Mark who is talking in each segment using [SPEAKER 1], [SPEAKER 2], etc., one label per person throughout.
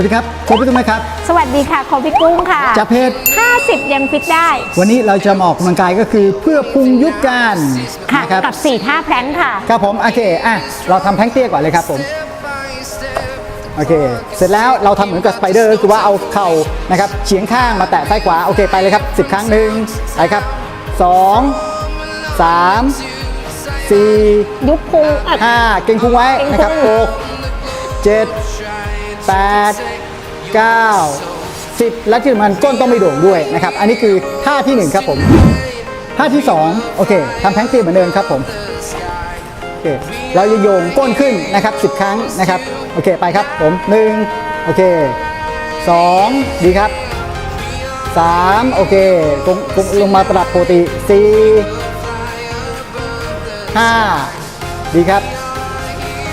[SPEAKER 1] วัสดีครับโค้ชพี่ตุ้มไหมครับ
[SPEAKER 2] สวัสดีค่ะโคพี่กุ้งค่ะ
[SPEAKER 1] จากเพจ
[SPEAKER 2] 50 ยังฟิตได้
[SPEAKER 1] วันนี้เราจะมาออกกำลังกายก็คือเพื่อพุงยุบกัน
[SPEAKER 2] ค่ะ
[SPEAKER 1] นะครับ
[SPEAKER 2] กับ 4 ท่าแพลงก์ค่ะ
[SPEAKER 1] ครับผมโอเคอะเราทำแพลงเตี้ยก่อนเลยครับผมโอเค เสร็จแล้วเราทำเหมือนกับสไปเดอร์ก็คือว่าเอาเข่านะครับเฉียงข้างมาแตะซ้ายขวา โอเคไปเลยครับ 10 ครั้งหนึ่งไปครับ 2 3 4
[SPEAKER 2] ยุบพุงอะ
[SPEAKER 1] ห้าเก่งพุงไว้นะครับ
[SPEAKER 2] เก ร็งพุ
[SPEAKER 1] ห
[SPEAKER 2] ง
[SPEAKER 1] กเจ็ดแปดเก้าสิบและที่สำคัญก้นต้องไม่โด่งด้วยนะครับ อันนี้คือท่าที่หนึ่งครับผม ท่าที่สองโอเคทำแพงตีเหมือนเดิมครับผม โอเค เราจะโยงก้นขึ้นนะครับสิบครั้งนะครับ โอเคไปครับผมหนึ่งโอเคสองดีครับสามโอเคกงกงลงมาประดับปกติสี่ห้าดีครับ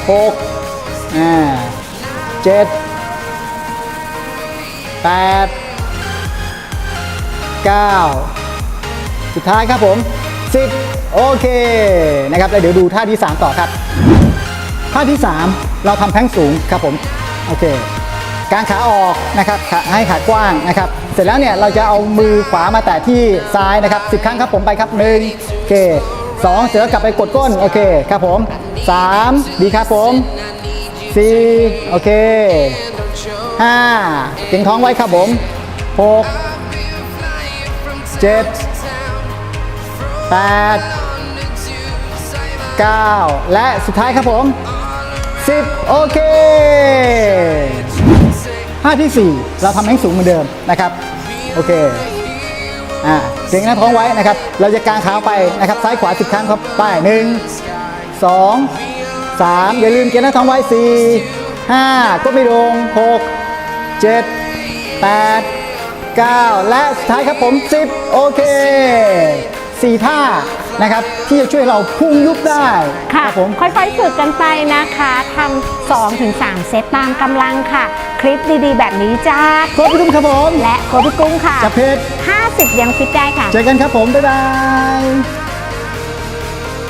[SPEAKER 1] หกอ่า เจ็ดแปดเก้าสุดท้ายครับผมสิบโอเคนะครับแล้วเดี๋ยวดูท่าที่ 3 ต่อครับ ท่าที่ 3 เราทำแพลงสูงครับผมโอเคกางขาออกนะครับให้ขากว้างนะครับ เสร็จแล้วเนี่ยเราจะเอามือขวามาแตะที่ซ้ายนะครับ10ครั้งครับผมไปครับ1โอเค2เสร็จแล้วกลับไปกดก้นโอเคครับผม3ดีครับผม 4โอเค5เก่งท้องไว้ครับผม6 7 8 9และสุดท้ายครับผม10โอเคท่าที่ 4 เราทำให้สูงเหมือนเดิมนะครับ โอเคอ่าเก่งหน้าท้องไว้นะครับ เราจะกางขาไปนะครับ ซ้ายขวา 10 ครั้งครับไปหนึ่งสอง สามอย่าลืมเก่งหน้าท้องไว้ 4 5ก็ไม่ลง 6 7 8 9 และสุดท้ายครับผม 10 โอเค 4 ท่านะครับ ที่จะช่วยเราพุ่งยุบได้
[SPEAKER 2] ค่ะ
[SPEAKER 1] รับผม
[SPEAKER 2] ค่อยๆฝึกกันไปนะคะทำ2ถึง3เซตตามกำลังค่ะ คลิปดีๆ แบบนี้จ้า
[SPEAKER 1] โค้ชพี่ตุ้มครับผม
[SPEAKER 2] และโคพี่กุ้งค่ะ
[SPEAKER 1] จากเพจ
[SPEAKER 2] 50 ยังฟิตได้ค่ะ
[SPEAKER 1] เจอกันครับผม บ๊ายบาย